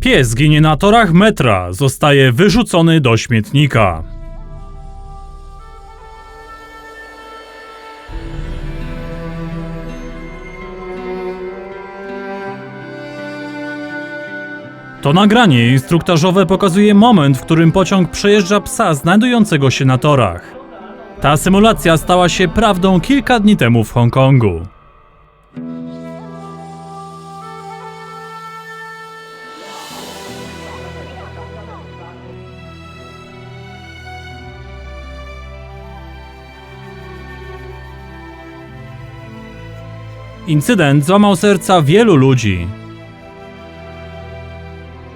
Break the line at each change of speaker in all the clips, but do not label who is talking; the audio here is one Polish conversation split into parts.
Pies ginie na torach metra, zostaje wyrzucony do śmietnika. To nagranie instruktażowe pokazuje moment, w którym pociąg przejeżdża psa znajdującego się na torach. Ta symulacja stała się prawdą kilka dni temu w Hongkongu. Incydent złamał serca wielu ludzi.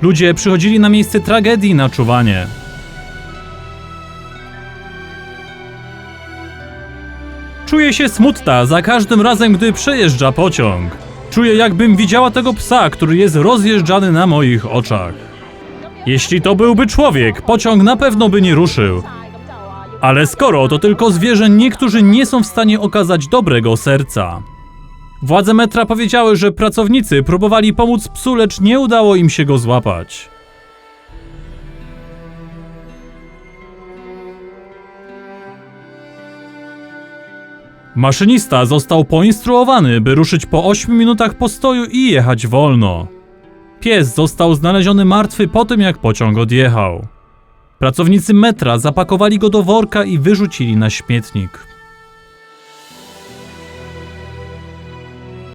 Ludzie przychodzili na miejsce tragedii na czuwanie. Czuję się smutna za każdym razem, gdy przejeżdża pociąg. Czuję, jakbym widziała tego psa, który jest rozjeżdżany na moich oczach. Jeśli to byłby człowiek, pociąg na pewno by nie ruszył. Ale skoro to tylko zwierzę, niektórzy nie są w stanie okazać dobrego serca. Władze metra powiedziały, że pracownicy próbowali pomóc psu, lecz nie udało im się go złapać. Maszynista został poinstruowany, by ruszyć po 8 minutach postoju i jechać wolno. Pies został znaleziony martwy po tym, jak pociąg odjechał. Pracownicy metra zapakowali go do worka i wyrzucili na śmietnik.